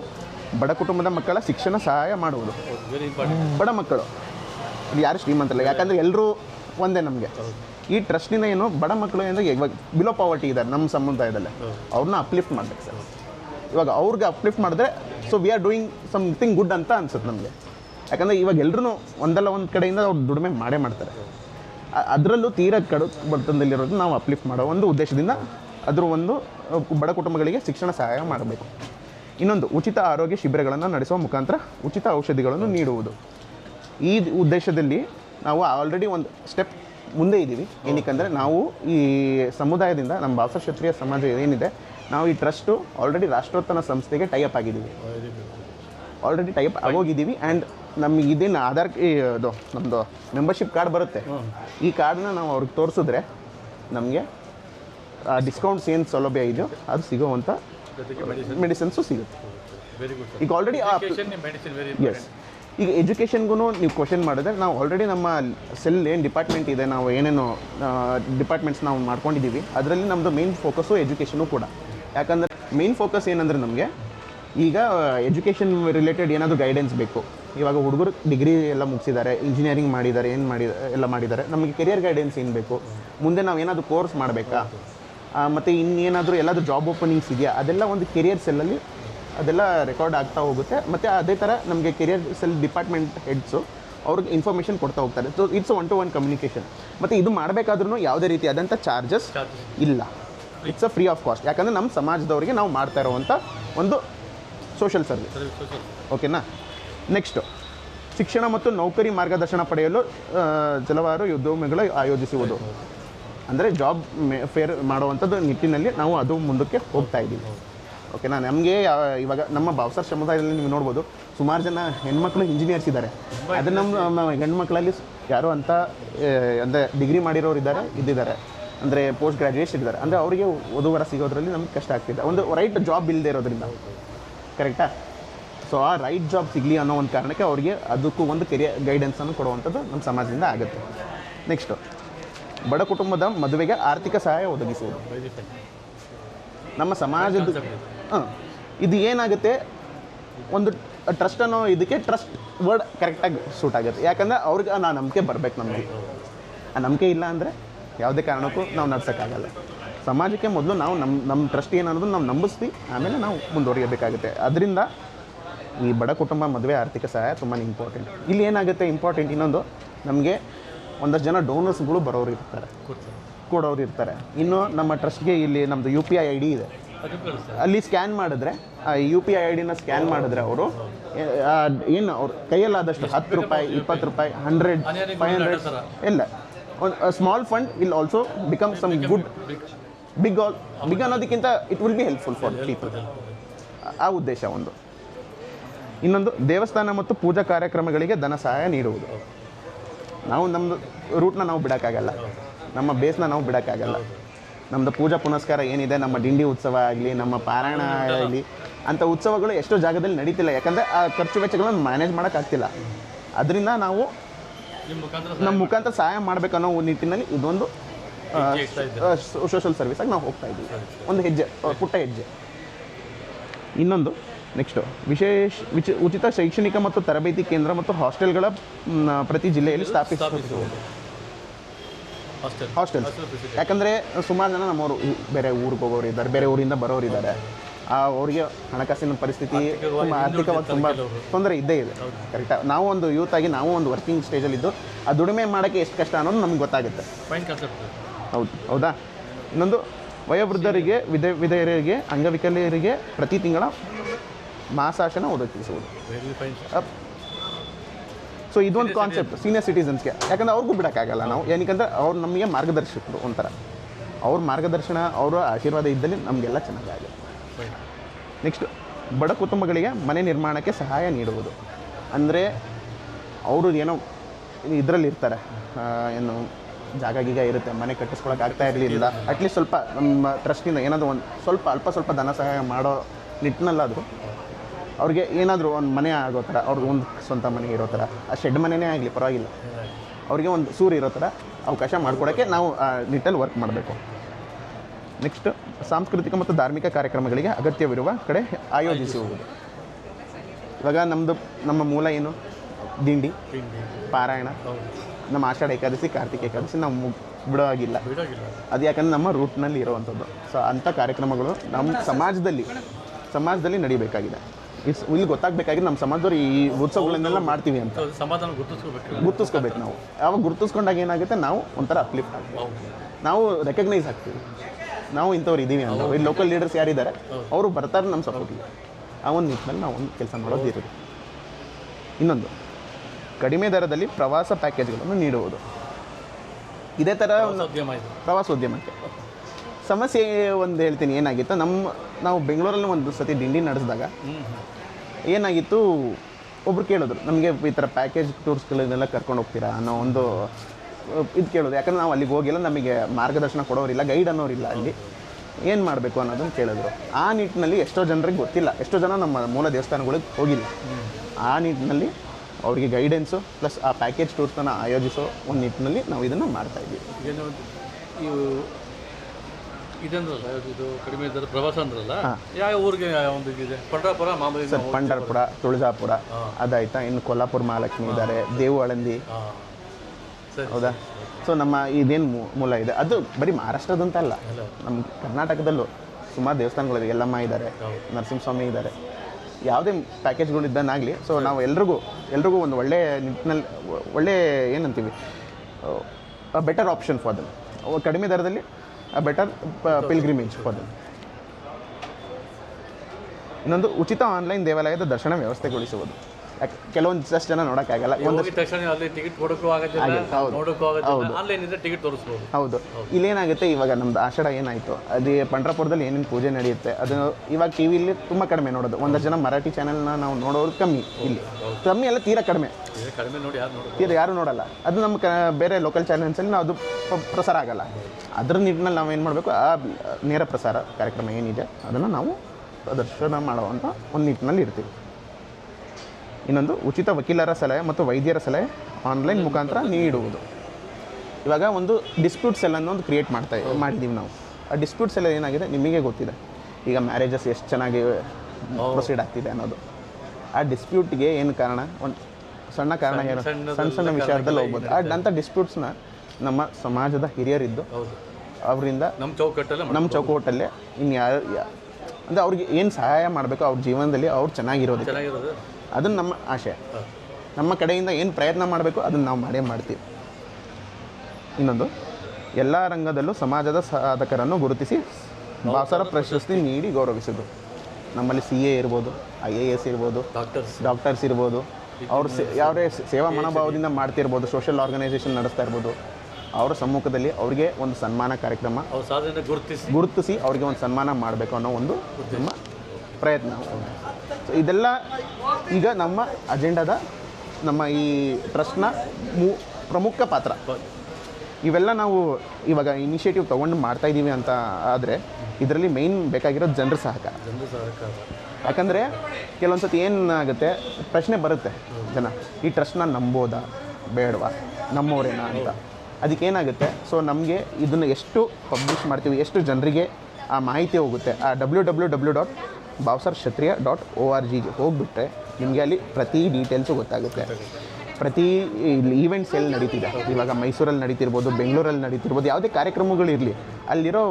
ಬಡ ಕುಟುಂಬದ ಮಕ್ಕಳ ಶಿಕ್ಷಣ ಸಹಾಯ ಮಾಡುವುದು. ಬಡ ಮಕ್ಕಳು. ಯಾರು ಶ್ರೀಮಂತಲ್ಲ ಯಾಕಂದರೆ ಎಲ್ಲರೂ ಒಂದೇ ನಮಗೆ. ಈ ಟ್ರಸ್ಟಿನ ಏನು ಬಡ ಮಕ್ಕಳು ಅಂದರೆ ಇವಾಗ ಬಿಲೋ ಪಾವರ್ಟಿ ಇದ್ದಾರೆ, ನಮ್ಮ ಸಮುದಾಯದಲ್ಲೇ. ಅವ್ರನ್ನ ಅಪ್ಲಿಫ್ಟ್ ಮಾಡ್ಬೇಕು ಸರ್. ಇವಾಗ ಅವ್ರಿಗೆ ಅಪ್ಲಿಫ್ಟ್ ಮಾಡಿದ್ರೆ so we are doing something good ಅಂತ ಅನ್ಸುತ್ತೆ ನಮಗೆ. ಯಾಕಂದರೆ ಇವಾಗ ಎಲ್ಲರೂ ಒಂದಲ್ಲ ಒಂದು ಕಡೆಯಿಂದ ಅವ್ರು ದುಡಿಮೆ ಮಾಡೇ ಮಾಡ್ತಾರೆ. ಅದರಲ್ಲೂ ತೀರ ಕಡು ಬಡತನದಲ್ಲಿರೋದು ನಾವು ಅಪ್ಲಿಫ್ಟ್ ಮಾಡೋ ಒಂದು ಉದ್ದೇಶದಿಂದ ಅದ್ರ ಒಂದು ಬಡ ಕುಟುಂಬಗಳಿಗೆ ಶಿಕ್ಷಣ ಸಹಾಯ ಮಾಡಬೇಕು. ಇನ್ನೊಂದು, ಉಚಿತ ಆರೋಗ್ಯ ಶಿಬಿರಗಳನ್ನು ನಡೆಸುವ ಮುಖಾಂತರ ಉಚಿತ ಔಷಧಿಗಳನ್ನು ನೀಡುವುದು. ಈ ಉದ್ದೇಶದಲ್ಲಿ ನಾವು ಆಲ್ರೆಡಿ ಒಂದು ಸ್ಟೆಪ್ ಮುಂದೆ ಇದ್ದೀವಿ ಏನಕ್ಕಂದರೆ ನಾವು ಈ ಸಮುದಾಯದಿಂದ ನಮ್ಮ ಭಾಷಾ ಕ್ಷತ್ರಿಯ ಸಮಾಜ ಏನಿದೆ ನಾವು ಈ ಟ್ರಸ್ಟು ಆಲ್ರೆಡಿ ರಾಷ್ಟ್ರೋತ್ತನ ಸಂಸ್ಥೆಗೆ ಟೈಅಪ್ ಆಗಿದ್ದೀವಿ. ಆಲ್ರೆಡಿ ಟೈಪ್ ಆಗೋಗಿದ್ದೀವಿ ಆ್ಯಂಡ್ ನಮಗೆ ಇದೇನು ಆಧಾರ್ ಅದು ನಮ್ಮದು ಮೆಂಬರ್ಶಿಪ್ ಕಾರ್ಡ್ ಬರುತ್ತೆ. ಈ ಕಾರ್ಡನ್ನ ನಾವು ಅವ್ರಿಗೆ ತೋರಿಸಿದ್ರೆ ನಮಗೆ ಡಿಸ್ಕೌಂಟ್ಸ್ ಏನು ಸೌಲಭ್ಯ ಇದೆಯೋ ಅದು ಸಿಗೋವಂಥ ಮೆಡಿಸಿನ್ಸು ಸಿಗುತ್ತೆ. ಈಗ ಆಲ್ರೆಡಿ ಎಸ್ ಈಗ ಎಜುಕೇಷನ್ಗೂ ನೀವು ಕ್ವಶನ್ ಮಾಡಿದ್ರೆ ನಾವು ಆಲ್ರೆಡಿ ನಮ್ಮ ಸೆಲ್ ಏನು ಡಿಪಾರ್ಟ್ಮೆಂಟ್ ಇದೆ ನಾವು ಏನೇನು ಡಿಪಾರ್ಟ್ಮೆಂಟ್ಸ್ ನಾವು ಮಾಡ್ಕೊಂಡಿದ್ದೀವಿ ಅದರಲ್ಲಿ ನಮ್ಮದು ಮೇನ್ ಫೋಕಸ್ಸು ಎಜುಕೇಷನು ಕೂಡ. ಯಾಕಂದರೆ ಮೇನ್ ಫೋಕಸ್ ಏನಂದರೆ ನಮಗೆ ಈಗ ಎಜುಕೇಷನ್ ರಿಲೇಟೆಡ್ ಏನಾದರೂ ಗೈಡೆನ್ಸ್ ಬೇಕು. ಇವಾಗ ಹುಡುಗರು ಡಿಗ್ರಿ ಎಲ್ಲ ಮುಗಿಸಿದ್ದಾರೆ ಇಂಜಿನಿಯರಿಂಗ್ ಮಾಡಿದ್ದಾರೆ ಏನು ಮಾಡಿ ಎಲ್ಲ ಮಾಡಿದ್ದಾರೆ ನಮಗೆ ಕೆರಿಯರ್ ಗೈಡೆನ್ಸ್ ಏನು ಬೇಕು? ಮುಂದೆ ನಾವು ಏನಾದರೂ ಕೋರ್ಸ್ ಮಾಡಬೇಕಾ? ಮತ್ತು ಇನ್ನೇನಾದರೂ ಎಲ್ಲಾದರೂ ಜಾಬ್ ಓಪನಿಂಗ್ಸ್ ಇದೆಯಾ? ಅದೆಲ್ಲ ಒಂದು ಕೆರಿಯರ್ ಸೆಲ್ಲಲ್ಲಿ ಅದೆಲ್ಲ ರೆಕಾರ್ಡ್ ಆಗ್ತಾ ಹೋಗುತ್ತೆ. ಮತ್ತು ಅದೇ ಥರ ನಮಗೆ ಕೆರಿಯರ್ ಸೆಲ್ ಡಿಪಾರ್ಟ್ಮೆಂಟ್ ಹೆಡ್ಸು ಅವ್ರಿಗೆ ಇನ್ಫಾರ್ಮೇಷನ್ ಕೊಡ್ತಾ ಹೋಗ್ತಾರೆ. So it's one to one communication ಮತ್ತು ಇದು ಮಾಡಬೇಕಾದ್ರೂ ಯಾವುದೇ ರೀತಿಯಾದಂಥ ಚಾರ್ಜಸ್ ಇಲ್ಲ. It's a free of cost ಯಾಕಂದರೆ ನಮ್ಮ ಸಮಾಜದವರಿಗೆ ನಾವು ಮಾಡ್ತಾ ಇರೋವಂಥ ಒಂದು ಸೋಷಲ್ ಸರ್ವಿಸ್ ಓಕೆನಾ ನೆಕ್ಸ್ಟು ಶಿಕ್ಷಣ ಮತ್ತು ನೌಕರಿ ಮಾರ್ಗದರ್ಶನ ಪಡೆಯಲು ಹಲವಾರು ಜಲವಾರು ಉದ್ಯಮಗಳು ಆಯೋಜಿಸುವುದು. ಅಂದರೆ ಜಾಬ್ ಫೇರ್ ಮಾಡುವಂಥದ್ದು ನಿಟ್ಟಿನಲ್ಲಿ ನಾವು ಅದು ಮುಂದಕ್ಕೆ ಹೋಗ್ತಾ ಇದ್ದೀವಿ. ಓಕೆನಾ ನಮಗೆ ಇವಾಗ ನಮ್ಮ ಬಾವಸರ್ ಸಮುದಾಯದಲ್ಲಿ ನೀವು ನೋಡ್ಬೋದು ಸುಮಾರು ಜನ ಹೆಣ್ಮಕ್ಳು ಇಂಜಿನಿಯರ್ಸ್ ಇದ್ದಾರೆ. ಅದು ನಮ್ಮ ನಮ್ಮ ಹೆಣ್ಮಕ್ಳಲ್ಲಿ ಯಾರು ಅಂತ ಅಂದರೆ ಡಿಗ್ರಿ ಮಾಡಿರೋರು ಇದ್ದಾರೆ ಇದ್ದಿದ್ದಾರೆ. ಅಂದರೆ ಪೋಸ್ಟ್ ಗ್ರ್ಯಾಜುಯೇಷನ್ ಇದ್ದಾರೆ. ಅಂದರೆ ಅವರಿಗೆ ಓದುವರ ಸಿಗೋದ್ರಲ್ಲಿ ನಮ್ಗೆ ಕಷ್ಟ ಆಗ್ತಿದೆ. ಒಂದು ರೈಟ್ ಜಾಬ್ ಇಲ್ಲದೆ ಇರೋದ್ರಿಂದ. ಕರೆಕ್ಟಾ ಸೊ ಆ ರೈಟ್ ಜಾಬ್ ಸಿಗಲಿ ಅನ್ನೋ ಒಂದು ಕಾರಣಕ್ಕೆ ಅವರಿಗೆ ಅದಕ್ಕೂ ಒಂದು ಕೆರಿಯರ್ ಗೈಡೆನ್ಸನ್ನು ಕೊಡುವಂಥದ್ದು ನಮ್ಮ ಸಮಾಜದಿಂದ ಆಗುತ್ತೆ. ನೆಕ್ಸ್ಟು ಬಡ ಕುಟುಂಬದ ಮದುವೆಗೆ ಆರ್ಥಿಕ ಸಹಾಯ ಒದಗಿಸುವುದು. ನಮ್ಮ ಸಮಾಜದ ಇದು ಏನಾಗುತ್ತೆ? ಒಂದು ಟ್ರಸ್ಟ್ ಅನ್ನೋ ಇದಕ್ಕೆ ಟ್ರಸ್ಟ್ ವರ್ಡ್ ಕರೆಕ್ಟಾಗಿ ಸೂಟ್ ಆಗುತ್ತೆ. ಯಾಕಂದರೆ ಅವ್ರಿಗೆ ಆ ನಂಬಿಕೆ ಬರಬೇಕು ನಮಗೆ. ಆ ನಂಬಿಕೆ ಇಲ್ಲ ಅಂದರೆ ಯಾವುದೇ ಕಾರಣಕ್ಕೂ ನಾವು ನಡ್ಸೋಕ್ಕಾಗಲ್ಲ. ಸಮಾಜಕ್ಕೆ ಮೊದಲು ನಾವು ನಮ್ಮ ನಮ್ಮ ಟ್ರಸ್ಟ್ ಏನನ್ನೋದು ನಾವು ನಂಬಿಸ್ತೀವಿ ಆಮೇಲೆ ನಾವು ಮುಂದುವರಿಯಬೇಕಾಗುತ್ತೆ. ಅದರಿಂದ ಈ ಬಡ ಕುಟುಂಬ ಮದುವೆ ಆರ್ಥಿಕ ಸಹಾಯ ತುಂಬಾ ಇಂಪಾರ್ಟೆಂಟ್ ಇಲ್ಲಿ ಏನಾಗುತ್ತೆ ಇಂಪಾರ್ಟೆಂಟ್ ಇನ್ನೊಂದು ನಮಗೆ ಒಂದಷ್ಟು ಜನ ಡೋನರ್ಸ್ಗಳು ಬರೋರು ಇರ್ತಾರೆ. ಕೊಡೋರು ಇರ್ತಾರೆ. ಇನ್ನು ನಮ್ಮ ಟ್ರಸ್ಟ್ಗೆ ಇಲ್ಲಿ ನಮ್ಮದು U P I I D ಇದೆ. ಅಲ್ಲಿ ಸ್ಕ್ಯಾನ್ ಮಾಡಿದ್ರೆ ಆ ಯು ಪಿ ಐ ಐ ಡಿನ ಸ್ಕ್ಯಾನ್ ಮಾಡಿದ್ರೆ ಅವರು ಏನು ಅವ್ರ ಕೈಯಲ್ಲಾದಷ್ಟು ಹತ್ತು ರೂಪಾಯಿ ಇಪ್ಪತ್ತು ರೂಪಾಯಿ ಹಂಡ್ರೆಡ್ ಫೈವ್ ಹಂಡ್ರೆಡ್ ಇಲ್ಲ. ಒಂದು small fund will also become some good big all big ಅನ್ನೋದಕ್ಕಿಂತ it will be helpful for people ಆ ಉದ್ದೇಶ ಒಂದು. ಇನ್ನೊಂದು ದೇವಸ್ಥಾನ ಮತ್ತು ಪೂಜಾ ಕಾರ್ಯಕ್ರಮಗಳಿಗೆ ಧನ ಸಹಾಯ ನೀಡುವುದು. ನಾವು ನಮ್ಮದು ರೂಟ್ನ ನಾವು ಬಿಡೋಕ್ಕಾಗಲ್ಲ. ನಮ್ಮ ಬೇಸ್ನ ನಾವು ಬಿಡೋಕ್ಕಾಗಲ್ಲ. ನಮ್ಮದು ಪೂಜಾ ಪುನಸ್ಕಾರ ಏನಿದೆ ನಮ್ಮ ದಿಂಡಿ ಉತ್ಸವ ಆಗಲಿ ನಮ್ಮ ಪಾರಾಯಣ ಆಗಲಿ ಅಂಥ ಉತ್ಸವಗಳು ಎಷ್ಟೋ ಜಾಗದಲ್ಲಿ ನಡೀತಿಲ್ಲ. ಯಾಕಂದರೆ ಆ ಖರ್ಚು ವೆಚ್ಚಗಳನ್ನು ಮ್ಯಾನೇಜ್ ಮಾಡೋಕ್ಕಾಗ್ತಿಲ್ಲ. ಅದರಿಂದ ನಾವು ನಿಮ್ಮ ಮುಖಾಂತರ ಸಹಾಯ ಒಂದು ನಿಟ್ಟಿನಲ್ಲಿ ಇದೊಂದು ಸೋಷಿಯಲ್ ಸರ್ವಿಸ್ ಆಗಿ ಸೋಷಲ್ ಸರ್ವಿಸಾಗಿ ನಾವು ಹೋಗ್ತಾ ಇದ್ದೀವಿ. ಒಂದು ಹೆಜ್ಜೆ ಪುಟ್ಟ ಹೆಜ್ಜೆ. ಇನ್ನೊಂದು ನೆಕ್ಸ್ಟು ವಿಶೇಷ ವಿಚ ಉಚಿತ ಶೈಕ್ಷಣಿಕ ಮತ್ತು ತರಬೇತಿ ಕೇಂದ್ರ ಮತ್ತು ಹಾಸ್ಟೆಲ್ಗಳ ಪ್ರತಿ ಜಿಲ್ಲೆಯಲ್ಲಿ ಸ್ಥಾಪಿಸುವುದು. ಹಾಸ್ಟೆಲ್. ಯಾಕಂದರೆ ಸುಮಾರು ಜನ ನಮ್ಮವರು ಬೇರೆ ಊರಿಗೆ ಹೋಗೋರು ಇದ್ದಾರೆ ಬೇರೆ ಊರಿಂದ ಬರೋರು ಇದ್ದಾರೆ ಅವರಿಗೆ ಹಣಕಾಸಿನ ಪರಿಸ್ಥಿತಿ ತುಂಬ ಆರ್ಥಿಕವಾಗಿ ತುಂಬ ತೊಂದರೆ ಇದ್ದೇ ಇದೆ. ಕರೆಕ್ಟಾಗಿ ನಾವು ಒಂದು ಯೂತ್ ಆಗಿ ನಾವು ಒಂದು ವರ್ಕಿಂಗ್ ಸ್ಟೇಜಲ್ಲಿದ್ದು ಆ ದುಡಿಮೆ ಮಾಡೋಕ್ಕೆ ಎಷ್ಟು ಕಷ್ಟ ಅನ್ನೋದು ನಮ್ಗೆ ಗೊತ್ತಾಗುತ್ತೆ. ಹೌದು. ಹೌದಾ? ಇನ್ನೊಂದು ವಯೋವೃದ್ಧರಿಗೆ ವಿಧ ವಿಧೇಯರಿಗೆ ಅಂಗವಿಕಲರಿಗೆ ಪ್ರತಿ ತಿಂಗಳ ಮಾಸಾಶನ ಒದಗಿಸುವುದು. ಸೊ ಇದೊಂದು ಕಾನ್ಸೆಪ್ಟ್ ಸೀನಿಯರ್ ಸಿಟಿಸನ್ಸ್ಗೆ ಯಾಕಂದ್ರೆ ಅವ್ರಿಗೂ ಬಿಡೋಕ್ಕಾಗಲ್ಲ ನಾವು. ಏನಕ್ಕಂದ್ರೆ ಅವ್ರು ನಮಗೆ ಮಾರ್ಗದರ್ಶಕರು ಒಂಥರ. ಅವ್ರ ಮಾರ್ಗದರ್ಶನ ಅವರ ಆಶೀರ್ವಾದ ಇದ್ದಲ್ಲಿ ನಮಗೆಲ್ಲ ಚೆನ್ನಾಗಾಗುತ್ತೆ. ನೆಕ್ಸ್ಟ್ ಬಡ ಕುಟುಂಬಗಳಿಗೆ ಮನೆ ನಿರ್ಮಾಣಕ್ಕೆ ಸಹಾಯ ನೀಡುವುದು. ಅಂದರೆ, ಅವರು ಏನೋ ಇದರಲ್ಲಿ ಇರ್ತಾರೆ. ಏನು ಜಾಗ ಗೀಗ ಇರುತ್ತೆ, ಮನೆ ಕಟ್ಟಿಸ್ಕೊಳಕ್ಕೆ ಆಗ್ತಾ ಇರಲಿಲ್ಲ. ಅಟ್ಲೀಸ್ಟ್ ಸ್ವಲ್ಪ ನಮ್ಮ ಟ್ರಸ್ಟಿಂದ ಏನಾದರೂ ಒಂದು ಸ್ವಲ್ಪ, ಅಲ್ಪ ಸ್ವಲ್ಪ ಧನ ಸಹಾಯ ಮಾಡೋ ನಿಟ್ಟಿನಲ್ಲಾದರೂ ಅವ್ರಿಗೆ ಏನಾದರೂ ಒಂದು ಮನೆ ಆಗೋ ಥರ, ಅವ್ರಿಗೆ ಒಂದು ಸ್ವಂತ ಮನೆ ಇರೋ ಥರ, ಆ ಶೆಡ್ ಮನೆಯೇ ಆಗಲಿ, ಪರವಾಗಿಲ್ಲ. ಅವ್ರಿಗೆ ಒಂದು ಸೂರು ಇರೋ ಥರ ಅವಕಾಶ ಮಾಡ್ಕೊಡೋಕ್ಕೆ ನಾವು ನಿಟ್ಟಲ್ಲಿ ವರ್ಕ್ ಮಾಡಬೇಕು. ನೆಕ್ಸ್ಟ್ ಸಾಂಸ್ಕೃತಿಕ ಮತ್ತು ಧಾರ್ಮಿಕ ಕಾರ್ಯಕ್ರಮಗಳಿಗೆ ಅಗತ್ಯವಿರುವ ಕಡೆ ಆಯೋಜಿಸುವುದು. ಇವಾಗ ನಮ್ಮದು ನಮ್ಮ ಮೂಲ ಏನು? ದಿಂಡಿ ಪಾರಾಯಣ ನಮ್ಮ ಆಷಾಢ ಏಕಾದಶಿ ಕಾರ್ತಿಕ ಏಕಾದಶಿ ನಾವು ಮು- ಬಿಡೋ ಆಗಿಲ್ಲ ಬಿಡೋಗಿಲ್ಲ. ಅದು ಯಾಕಂದ್ರೆ ನಮ್ಮ ರೂಟ್ನಲ್ಲಿ ಇರುವಂಥದ್ದು. ಸೊ ಅಂಥ ಕಾರ್ಯಕ್ರಮಗಳು ನಮ್ಮ ಸಮಾಜದಲ್ಲಿ ಸಮಾಜದಲ್ಲಿ ನಡಿಬೇಕಾಗಿದೆ. ಇಟ್ಸ್ ಇಲ್ಲಿ ಗೊತ್ತಾಗಬೇಕಾಗಿದೆ ನಮ್ಮ ಸಮಾಜದವ್ರು ಈ ಉತ್ಸವಗಳನ್ನೆಲ್ಲ ಮಾಡ್ತೀವಿ ಅಂತ. ಸಮಾಧಾನ ಗುರುತಿಸ್ಕೋಬೇಕು. ಗುರುತಿಸ್ಕೋಬೇಕು ನಾವು. ಯಾವಾಗ ಗುರುತಿಸ್ಕೊಂಡಾಗ ಏನಾಗುತ್ತೆ? ನಾವು ಒಂಥರ ಅಪ್ಲಿಫ್ಟ್ ಆಗ್ತೀವಿ. ನಾವು ರೆಕಗ್ನೈಸ್ ಆಗ್ತೀವಿ. ನಾವು ಇಂಥವ್ರು ಇದ್ದೀವಿ ಅಂತ. ಇಲ್ಲಿ ಲೋಕಲ್ ಲೀಡರ್ಸ್ ಯಾರಿದ್ದಾರೆ ಅವರು ಬರ್ತಾರೆ ನಮ್ಮ ಸಪೋರ್ಟಿಗೆ ಆ ಒಂದು ನಿಟ್ಟಿನಲ್ಲಿ ನಾವು ಒಂದು ಕೆಲಸ ಮಾಡೋದು ಇರೋದು. ಇನ್ನೊಂದು ಕಡಿಮೆ ದರದಲ್ಲಿ ಪ್ರವಾಸ ಪ್ಯಾಕೇಜ್ಗಳನ್ನು ನೀಡುವುದು. ಇದೇ ಥರ ಒಂದು ಉದ್ಯಮ ಇದು. ಪ್ರವಾಸೋದ್ಯಮಕ್ಕೆ. ಸಮಸ್ಯೆ ಒಂದು ಹೇಳ್ತೀನಿ ಏನಾಗಿತ್ತು? ನಮ್ಮ ನಾವು ಬೆಂಗಳೂರಲ್ಲಿ ಒಂದು ಸತಿ ದಿಂಡಿ ನಡೆಸಿದಾಗ ಏನಾಗಿತ್ತು ಒಬ್ರು ಕೇಳಿದ್ರು ನಮಗೆ ಈ ಥರ ಪ್ಯಾಕೇಜ್ ಟೂರ್ಸ್ಗಳನ್ನೆಲ್ಲ ಕರ್ಕೊಂಡು ಹೋಗ್ತೀರಾ? ಅನ್ನೋ ಒಂದು ಇದು ಕೇಳೋದು. ಯಾಕಂದ್ರೆ ನಾವು ಅಲ್ಲಿಗೆ ಹೋಗಿಲ್ಲ ನಮಗೆ ಮಾರ್ಗದರ್ಶನ ಕೊಡೋರಿಲ್ಲ ಗೈಡ್ ಅನ್ನೋರಿಲ್ಲ ಅಲ್ಲಿ. ಏನು ಮಾಡಬೇಕು ಅನ್ನೋದನ್ನು ಕೇಳಿದ್ರು. ಆ ನಿಟ್ಟಿನಲ್ಲಿ ಎಷ್ಟೋ ಜನರಿಗೆ ಗೊತ್ತಿಲ್ಲ. ಎಷ್ಟೋ ಜನ ನಮ್ಮ ಮೂಲ ದೇವಸ್ಥಾನಗಳಿಗೆ ಹೋಗಿಲ್ಲ. ಆ ನಿಟ್ಟಿನಲ್ಲಿ ಅವರಿಗೆ ಗೈಡೆನ್ಸು ಪ್ಲಸ್ ಆ ಪ್ಯಾಕೇಜ್ ಟೂರ್ಸನ್ನು ಆಯೋಜಿಸೋ ಒಂದು ನಿಟ್ಟಿನಲ್ಲಿ ನಾವು ಇದನ್ನು ಮಾಡ್ತಾ ಇದ್ದೀವಿ. ಪಂಡರ್ಪುರ ಪ್ರವಾಸ ಅಂದ್ರಲ್ಲ ಯಾವ ಊರಿಗೆ ಒಂದು ಇದೆ ಪಂಡ್ರಾಪುರ ಮಾಮೂಲಿ ಸರ್ ಪಂಡರಪುರ ತುಳಜಾಪುರ ಅದಾಯ್ತಾ? ಇನ್ನು ಕೊಲ್ಲಾಪುರ ಮಹಾಲಕ್ಷ್ಮಿ ಇದ್ದಾರೆ ದೇವು ಸರಿ ಹೌದಾ? ಸೊ ನಮ್ಮ ಇದೇನು ಮೂಲ ಇದೆ. ಅದು ಬರೀ ಮಹಾರಾಷ್ಟ್ರದಂತ ಅಲ್ಲ. ನಮ್ಮ ಕರ್ನಾಟಕದಲ್ಲೂ ಸುಮಾರು ದೇವಸ್ಥಾನಗಳಿದೆ ಎಲ್ಲಮ್ಮ ಇದ್ದಾರೆ ನರಸಿಂಹಸ್ವಾಮಿ ಇದ್ದಾರೆ ಯಾವುದೇ ಪ್ಯಾಕೇಜ್ಗಳು ಇದ್ದನ್ನಾಗಲಿ ಸೊ ನಾವು ಎಲ್ರಿಗೂ ಎಲ್ರಿಗೂ ಒಂದು ಒಳ್ಳೆ ನಿಟ್ಟಿನಲ್ಲಿ ಒಳ್ಳೆ ಏನಂತೀವಿ ಬೆಟರ್ ಆಪ್ಷನ್ ಫಾರ್ ದಮ್ ಕಡಿಮೆ ದರದಲ್ಲಿ ಬೆಟರ್ ಪಿಲ್ಗ್ರಿಮೇಜ್ ಫಾರ್ ದಮ್ ಇನ್ನೊಂದು ಉಚಿತ ಆನ್ಲೈನ್ ದೇವಾಲಯದ ದರ್ಶನ ವ್ಯವಸ್ಥೆಗೊಳಿಸುವುದು. ಕೆಲವೊಂದು ಜಸ್ಟ್ ಜನ ನೋಡೋಕ್ಕಾಗಲ್ಲ ಒಂದು ಟಿಕೆಟ್ ಹೌದು. ತೋರಿಸ್ಬೋದು. ಇಲ್ಲೇನಾಗುತ್ತೆ ಇವಾಗ ನಮ್ದು ಆಷಾಢ ಏನಾಯಿತು ಅದೇ ಪಂಡ್ರಪುರದಲ್ಲಿ ಏನೇನು ಪೂಜೆ ನಡೆಯುತ್ತೆ ಅದು ಇವಾಗ ಟಿ ವಿಲಿ ತುಂಬ ಕಡಿಮೆ ನೋಡೋದು. ಒಂದಷ್ಟು ಜನ ಮರಾಠಿ ಚಾನೆಲ್ನ ನಾವು ನೋಡೋದು ಕಮ್ಮಿ ಇಲ್ಲಿ. ಕಮ್ಮಿ ಎಲ್ಲ ತೀರಾ ಕಡಿಮೆ. ತೀರಾ ಯಾರು ನೋಡಲ್ಲ. ಅದು ನಮ್ಮ ಕ ಬೇರೆ ಲೋಕಲ್ ಚಾನೆಲ್ಸಲ್ಲಿ ನಾವು ಅದು ಪ್ರಸಾರ ಆಗಲ್ಲ. ಅದ್ರ ನಿಟ್ಟಿನಲ್ಲಿ ನಾವು ಏನು ಮಾಡಬೇಕು ಆ ನೇರ ಪ್ರಸಾರ ಕಾರ್ಯಕ್ರಮ ಏನಿದೆ ಅದನ್ನು ನಾವು ಪ್ರದರ್ಶನ ಮಾಡುವಂಥ ಒಂದು ನಿಟ್ಟಿನಲ್ಲಿ ಇರ್ತೀವಿ. ಇನ್ನೊಂದು ಉಚಿತ ವಕೀಲರ ಸಲಹೆ ಮತ್ತು ವೈದ್ಯರ ಸಲಹೆ ಆನ್ಲೈನ್ ಮುಖಾಂತರ ನೀಡುವುದು. ಇವಾಗ ಒಂದು ಡಿಸ್ಪ್ಯೂಟ್ ಸೆಲ್ ಅನ್ನೋ ಒಂದು ಕ್ರಿಯೇಟ್ ಮಾಡ್ತಾ ಮಾಡಿದ್ದೀವಿ ನಾವು. ಆ ಡಿಸ್ಪ್ಯೂಟ್ ಸೆಲ್ ಏನಾಗಿದೆ ನಿಮಗೆ ಗೊತ್ತಿದೆ. ಈಗ ಮ್ಯಾರೇಜಸ್ ಎಷ್ಟು ಚೆನ್ನಾಗಿ ಪ್ರೊಸೀಡ್ ಆಗ್ತಿದೆ ಅನ್ನೋದು. ಆ ಡಿಸ್ಪ್ಯೂಟ್ಗೆ ಏನು ಕಾರಣ? ಒಂದು ಸಣ್ಣ ಕಾರಣ ಏನು? ಸಣ್ಣ ಸಣ್ಣ ವಿಚಾರದಲ್ಲಿ ಹೋಗ್ಬೋದು. ಅಂಥ ಡಿಸ್ಪ್ಯೂಟ್ಸ್ನ ನಮ್ಮ ಸಮಾಜದ ಹಿರಿಯರಿದ್ದು. ಅವರಿಂದ ನಮ್ಮ ಚೌಕಟ್ಟಲ್ಲೇ ನಮ್ಮ ಚೌಕಟ್ಟಲ್ಲೇ ಇನ್ನು ಯಾರು ಅಂದರೆ ಅವ್ರಿಗೆ ಏನು ಸಹಾಯ ಮಾಡಬೇಕು ಅವ್ರ ಜೀವನದಲ್ಲಿ ಅವ್ರು ಚೆನ್ನಾಗಿರೋದು. ಅದನ್ನು ನಮ್ಮ ಆಶೆ. ನಮ್ಮ ಕಡೆಯಿಂದ ಏನು ಪ್ರಯತ್ನ ಮಾಡಬೇಕು ಅದನ್ನು ನಾವು ಮಾಡೇ ಮಾಡ್ತೀವಿ. ಇನ್ನೊಂದು ಎಲ್ಲ ರಂಗದಲ್ಲೂ ಸಮಾಜದ ಸಾಧಕರನ್ನು ಗುರುತಿಸಿ ಬಾಸರ ಪ್ರಶಸ್ತಿ ನೀಡಿ ಗೌರವಿಸೋದು ನಮ್ಮಲ್ಲಿ ಸಿ ಎ ಇರ್ಬೋದು ಐ ಎ ಎಸ್ ಇರ್ಬೋದು ಡಾಕ್ಟರ್ಸ್ ಡಾಕ್ಟರ್ಸ್ ಇರ್ಬೋದು. ಅವ್ರು ಸೇ ಯಾವುದೇ ಸೇವಾ ಮನೋಭಾವದಿಂದ ಮಾಡ್ತಿರ್ಬೋದು ಸೋಷಿಯಲ್ ಆರ್ಗನೈಸೇಷನ್ ನಡೆಸ್ತಾ ಇರ್ಬೋದು. ಅವರ ಸಮ್ಮುಖದಲ್ಲಿ ಅವ್ರಿಗೆ ಒಂದು ಸನ್ಮಾನ ಕಾರ್ಯಕ್ರಮ ಗುರುತಿಸಿ. ಗುರುತಿಸಿ ಅವರಿಗೆ ಒಂದು ಸನ್ಮಾನ ಮಾಡಬೇಕು ಅನ್ನೋ ಒಂದು ನಮ್ಮ ಪ್ರಯತ್ನ. ಸೊ ಇದೆಲ್ಲ ಈಗ ನಮ್ಮ ಅಜೆಂಡಾದ ನಮ್ಮ ಈ ಟ್ರಸ್ಟ್ನ ಮೂ ಪ್ರಮುಖ ಪಾತ್ರ. ಇವೆಲ್ಲ ನಾವು ಇವಾಗ ಇನಿಷಿಯೇಟಿವ್ ತೊಗೊಂಡು ಮಾಡ್ತಾ ಇದ್ದೀವಿ ಅಂತ ಆದರೆ ಇದರಲ್ಲಿ ಮೇಯ್ನ್ ಬೇಕಾಗಿರೋದು ಜನರ ಸಹಕಾರ. ಜನರು ಸಹಕಾರ. ಯಾಕಂದರೆ ಕೆಲವೊಂದು ಸತಿ ಏನಾಗುತ್ತೆ ಪ್ರಶ್ನೆ ಬರುತ್ತೆ ಜನ. ಈ ಟ್ರಸ್ಟ್ನ ನಂಬೋದಾ? ಬೇಡವಾ? ನಮ್ಮವರೇನಾ ಅಂತ. ಅದಕ್ಕೇನಾಗುತ್ತೆ ಸೊ ನಮಗೆ ಇದನ್ನು ಎಷ್ಟು ಪಬ್ಲಿಷ್ ಮಾಡ್ತೀವಿ ಎಷ್ಟು ಜನರಿಗೆ ಆ ಮಾಹಿತಿ ಹೋಗುತ್ತೆ ಆ W W W dot Bhavsar Kshatriya dot O R ಜಿಗೆ ಹೋಗಿಬಿಟ್ರೆ ನಿಮಗೆ ಅಲ್ಲಿ ಪ್ರತಿ ಡೀಟೇಲ್ಸು ಗೊತ್ತಾಗುತ್ತೆ. ಪ್ರತಿ ಇಲ್ಲಿ ಈವೆಂಟ್ಸ್ ಎಲ್ಲಿ ನಡೀತಿದೆ? ಇವಾಗ ಮೈಸೂರಲ್ಲಿ ನಡೀತಿರ್ಬೋದು ಬೆಂಗಳೂರಲ್ಲಿ ನಡೀತಿರ್ಬೋದು ಯಾವುದೇ ಕಾರ್ಯಕ್ರಮಗಳಿರಲಿ ಅಲ್ಲಿರೋ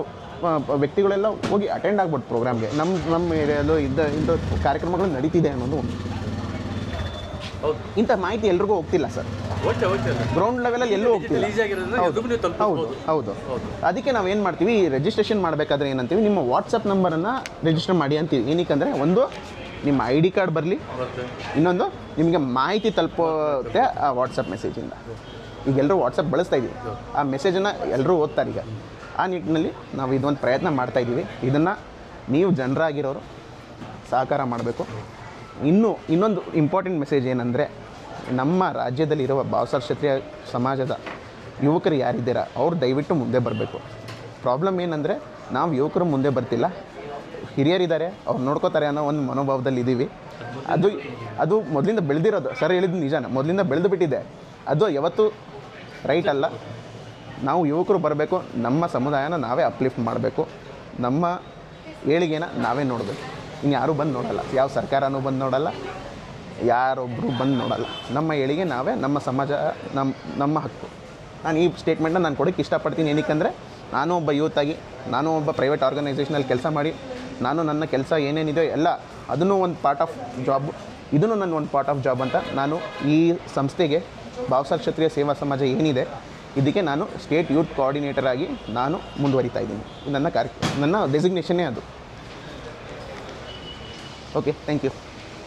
ವ್ಯಕ್ತಿಗಳೆಲ್ಲ ಹೋಗಿ ಅಟೆಂಡ್ ಆಗ್ಬೋದು ಪ್ರೋಗ್ರಾಮ್ಗೆ ನಮ್ಮ ನಮ್ಮ ಏರಿಯಾದಲ್ಲೂ ಇದ್ದ ಇಂಥ ಕಾರ್ಯಕ್ರಮಗಳು ನಡೀತಿದೆ ಅನ್ನೋದು ಇಂಥ ಮಾಹಿತಿ ಎಲ್ರಿಗೂ ಹೋಗ್ತಿಲ್ಲ ಸರ್. ಗ್ರೌಂಡ್ ಲೆವೆಲಲ್ಲಿ ಎಲ್ಲೂ ಹೋಗ್ತಿಲ್ಲ. ಹೌದು ಹೌದು ಹೌದು. ಅದಕ್ಕೆ ನಾವು ಏನು ಮಾಡ್ತೀವಿ ರಿಜಿಸ್ಟ್ರೇಷನ್ ಮಾಡಬೇಕಾದ್ರೆ ಏನಂತೀವಿ ನಿಮ್ಮ ವಾಟ್ಸಪ್ ನಂಬರನ್ನು ರಿಜಿಸ್ಟರ್ ಮಾಡಿ ಅಂತೀವಿ. ಏನಕ್ಕಂದ್ರೆ ಒಂದು ನಿಮ್ಮ ಐ ಡಿ ಕಾರ್ಡ್ ಬರಲಿ ಇನ್ನೊಂದು ನಿಮಗೆ ಮಾಹಿತಿ ತಲುಪುತ್ತೆ ಆ ವಾಟ್ಸಪ್ ಮೆಸೇಜಿಂದ ಈಗ ಎಲ್ಲರೂ ವಾಟ್ಸಪ್ ಬಳಸ್ತಾ ಇದ್ದೀವಿ ಆ ಮೆಸೇಜನ್ನು ಎಲ್ಲರೂ ಓದ್ತಾರೆ ಈಗ. ಆ ನಿಟ್ಟಿನಲ್ಲಿ ನಾವು ಇದೊಂದು ಪ್ರಯತ್ನ ಮಾಡ್ತಾ ಇದ್ದೀವಿ ಇದನ್ನು ನೀವು ಜನರಾಗಿರೋರು ಸಹಕಾರ ಮಾಡಬೇಕು. ಇನ್ನು ಇನ್ನೊಂದು ಇಂಪಾರ್ಟೆಂಟ್ ಮೆಸೇಜ್ ಏನಂದರೆ ನಮ್ಮ ರಾಜ್ಯದಲ್ಲಿರುವ ಭಾವಸಾರ್ ಕ್ಷತ್ರಿಯ ಸಮಾಜದ ಯುವಕರು ಯಾರಿದ್ದೀರಾ, ಅವ್ರು ದಯವಿಟ್ಟು ಮುಂದೆ ಬರಬೇಕು. ಪ್ರಾಬ್ಲಮ್ ಏನಂದರೆ, ನಾವು ಯುವಕರು ಮುಂದೆ ಬರ್ತಿಲ್ಲ. ಹಿರಿಯರಿದ್ದಾರೆ, ಅವ್ರು ನೋಡ್ಕೋತಾರೆ ಅನ್ನೋ ಒಂದು ಮನೋಭಾವದಲ್ಲಿ ಇದ್ದೀವಿ ಅದು ಅದು ಮೊದಲಿಂದ ಬೆಳೆದಿರೋದು, ಸರ್ ಹೇಳಿದ್ದು ನಿಜಾನ, ಮೊದಲಿಂದ ಬೆಳೆದು ಬಿಟ್ಟಿದೆ. ಅದು ಯಾವತ್ತು ರೈಟ್ ಅಲ್ಲ. ನಾವು ಯುವಕರು ಬರಬೇಕು, ನಮ್ಮ ಸಮುದಾಯನ ನಾವೇ ಅಪ್ಲಿಫ್ಟ್ ಮಾಡಬೇಕು. ನಮ್ಮ ಏಳಿಗೆನ ನಾವೇ ನೋಡಬೇಕು. ಇನ್ನು ಯಾರೂ ಬಂದು ನೋಡಲ್ಲ, ಯಾವ ಸರ್ಕಾರನೂ ಬಂದು ನೋಡಲ್ಲ. ಯಾರೊಬ್ಬರು ಬಂದು ನೋಡಲ್ಲ. ನಮ್ಮ ಏಳಿಗೆ ನಾವೇ ನಮ್ಮ ಸಮಾಜ ನಮ್ಮ ನಮ್ಮ ಹಕ್ಕು. ನಾನು ಈ ಸ್ಟೇಟ್ಮೆಂಟನ್ನ ನಾನು ಕೊಡೋಕ್ಕೆ ಇಷ್ಟಪಡ್ತೀನಿ ಏನಕ್ಕಂದರೆ, ನಾನು ಒಬ್ಬ ಯೂತ್ ಆಗಿ, ನಾನು ಒಬ್ಬ ಪ್ರೈವೇಟ್ ಆರ್ಗನೈಸೇಷನಲ್ಲಿ ಕೆಲಸ ಮಾಡಿ, ನಾನು ನನ್ನ ಕೆಲಸ ಏನೇನಿದೆ ಎಲ್ಲ, ಅದನ್ನು ಒಂದು ಪಾರ್ಟ್ ಆಫ್ ಜಾಬ್ ಇದನ್ನು ನನ್ನ ಒಂದು ಪಾರ್ಟ್ ಆಫ್ ಜಾಬ್ ಅಂತ ನಾನು ಈ ಸಂಸ್ಥೆಗೆ ಭಾವಸಾರ್ ಕ್ಷತ್ರಿಯ ಸೇವಾ ಸಮಾಜ ಏನಿದೆ, ಇದಕ್ಕೆ ನಾನು ಸ್ಟೇಟ್ ಯೂತ್ ಕೋಆರ್ಡಿನೇಟರ್ ಆಗಿ ನಾನು ಮುಂದುವರಿತಾ ಇದ್ದೀನಿ. ನನ್ನ ಕಾರ್ಯ, ನನ್ನ ಡೆಸಿಗ್ನೇಷನ್ನೇ ಅದು. Okay thank you